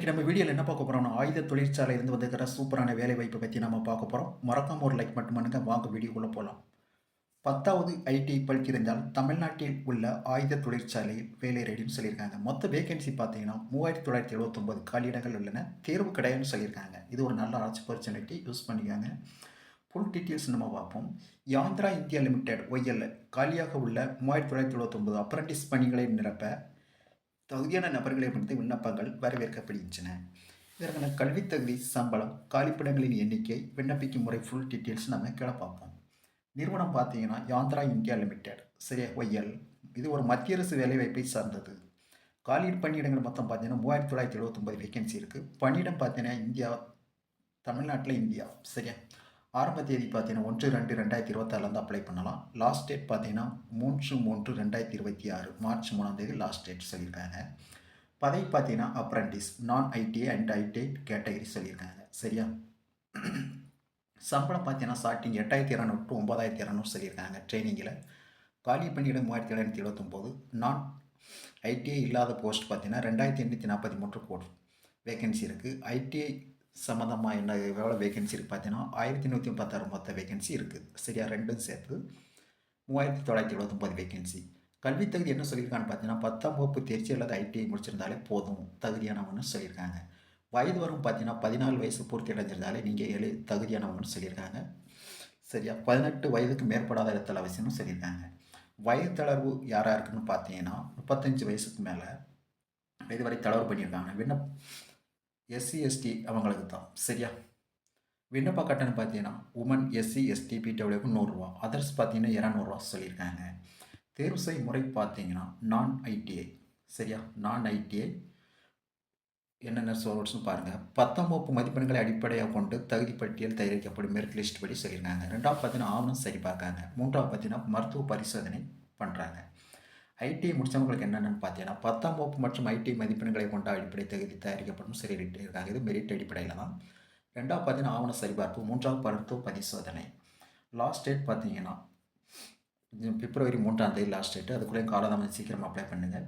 இன்றைக்கி நம்ம வீடியோவில் என்ன பார்க்க போகிறோம்னா ஆயுத தொழிற்சாலையிலேருந்து வந்துக்கிற சூப்பரான வேலை வாய்ப்பை பற்றி நம்ம பார்க்க போகிறோம் மறக்காம ஒரு லைக் மட்டும் பண்ணுங்கள் வாங்க வீடியோக்குள்ளே போகலாம் பத்தாவது ஐடி படித்திருந்தால் தமிழ்நாட்டில் உள்ள ஆயுத தொழிற்சாலையில் வேலை ரெடின்னு சொல்லியிருக்காங்க. மொத்த வேகன்சி பார்த்தீங்கன்னா மூவாயிரத்தி தொள்ளாயிரத்தி எழுபத்தொம்பது காலியிடங்கள் உள்ளன. தேர்வு கிடையாதுன்னு சொல்லியிருக்காங்க. இது ஒரு நல்ல ஆப்பர்ச்சுனிட்டி யூஸ் பண்ணிக்காங்க. ஃபுல் டீட்டெயில்ஸ் நம்ம பார்ப்போம். யாந்திரா இந்தியா லிமிடெட் ஒய்எல் காலியாக உள்ள மூவாயிரத்தி தொள்ளாயிரத்தி எழுபத்தொம்பது அப்ரண்டிஸ் பணிகளை நிரப்ப தகுதியான நபர்களை பொறுத்து விண்ணப்பங்கள் வரவேற்கப்படுகின்றன. இதற்கான கல்வி தகுதி சம்பளம் காலிப்பிடங்களின் எண்ணிக்கை விண்ணப்பிக்கும் முறை ஃபுல் டீட்டெயில்ஸ் நம்ம கீழே பார்ப்போம். நிறுவனம் பார்த்தீங்கன்னா யாந்திரா இந்தியா லிமிடெட் சரியா ஒய்எல் இது ஒரு மத்திய அரசு வேலைவாய்ப்பை சார்ந்தது. காலி பணியிடங்கள் மொத்தம் பார்த்தீங்கன்னா மூவாயிரத்தி தொள்ளாயிரத்தி எழுபத்தொம்பது வேகன்சி இருக்குது பணியிடம் பார்த்தீங்கன்னா இந்தியா தமிழ்நாட்டில் இந்தியா சரியா? ஆரம்ப தேதி பார்த்தீங்கன்னா ஒன்று ரெண்டு ரெண்டாயிரத்தி இருபத்தாறுலேருந்து அப்ளை பண்ணலாம். லாஸ்ட் டேட் பார்த்தீங்கன்னா மூன்று மூன்று ரெண்டாயிரத்தி இருபத்தி ஆறு மார்ச் மூணாம் தேதி லாஸ்ட் டேட் சொல்லியிருக்காங்க. பதவி பார்த்தீங்கன்னா அப்ரண்டிஸ் நான் ஐடிஐ அண்ட் ஐடிஐ கேட்டகரி சொல்லியிருக்காங்க. சரியா? சம்பளம் பார்த்தீங்கன்னா ஸ்டார்டிங் எட்டாயிரத்தி இரநூறு டு ஒம்பதாயிரத்தி இரநூறு சொல்லியிருக்காங்க ட்ரைனிங்கில் காலி பணியிடம் மூவாயிரத்தி தொள்ளாயிரத்தி எழுபத்தொம்போது நான் ஐடிஐ இல்லாத போஸ்ட் பார்த்தீங்கன்னா ரெண்டாயிரத்தி எண்ணூற்றி நாற்பத்தி மூன்று கோடி வேகன்சி இருக்குது ஐடிஐ சம்மந்தமாக என்ன எவ்வளோ வேகன்சி இருக்குது பார்த்தீங்கன்னா ஆயிரத்தி நூற்றி முப்பத்தாறு மொத்த வேகன்சி இருக்குது சரியா? ரெண்டும் சேர்த்து மூவாயிரத்தி தொள்ளாயிரத்தி எழுபத்தொம்பது வேகன்சி கல்வி தகுதி என்ன சொல்லியிருக்கான்னு பார்த்தீங்கன்னா பத்தாம் வகுப்பு தேர்ச்சி அல்லது ஐடிஐ முடிச்சிருந்தாலே போதும். தகுதியானவன்னு சொல்லியிருக்காங்க. வயது வரும் பார்த்தீங்கன்னா பதினாலு வயசு பூர்த்தி அடைஞ்சிருந்தாலே நீங்கள் எழு தகுதியானவன்னு சொல்லியிருக்காங்க. சரியா? பதினெட்டு வயதுக்கு மேற்படாத இடத்துல அவசியம்னு சொல்லியிருக்காங்க. வயது தளர்வு யாராக இருக்குன்னு பார்த்தீங்கன்னா முப்பத்தஞ்சு வயசுக்கு மேலே இதுவரை தளர்வு பண்ணியிருக்காங்க. விண்ணப் எஸ்சி எஸ்டி அவங்களுக்கு தான். சரியா? விண்ணப்ப கட்டணம் பார்த்தீங்கன்னா உமன் எஸ்சி எஸ்டி பிடபிள்யூக்கு நூறுரூவா. அதர்ஸ் பார்த்தீங்கன்னா இரநூறுவா சொல்லியிருக்காங்க. தேர்வு செய் முறை பார்த்தீங்கன்னா நான் ஐடிஐ சரியா? நான் ஐடிஐ என்னென்ன சொல்லுன்னு பாருங்கள் பத்தாம் வகுப்பு மதிப்பெண்களை அடிப்படையாக கொண்டு தகுதி பட்டியல் தயாரிக்கப்படும் மெரிட் லிஸ்ட் படி சொல்லியிருக்காங்க. ரெண்டாவது பார்த்தீங்கன்னா ஆவணம் சரி பார்க்காங்க மூன்றாவது பார்த்தீங்கன்னா மருத்துவ பரிசோதனை பண்ணுறாங்க ஐடிஐ முடித்தவங்களுக்கு என்னென்னு பார்த்தீங்கன்னா பத்தாம் வகுப்பு மற்றும் ஐடி மதிப்பெண்களை கொண்ட அடிப்படை தகுதி தயாரிக்கப்படும் சிறையிட்டு இருக்காங்க இது மெரிட் அடிப்படையில் தான். ரெண்டாவது பார்த்தீங்கன்னா ஆவண சரிபார்ப்பு. மூன்றாவது மருத்துவ பரிசோதனை. லாஸ்ட் டேட் பார்த்தீங்கன்னா பிப்ரவரி மூன்றாம் தேதி லாஸ்ட் டேட்டு அதுக்குள்ளேயும் காலதாமதம் சீக்கிரம் அப்ளை பண்ணுங்கள்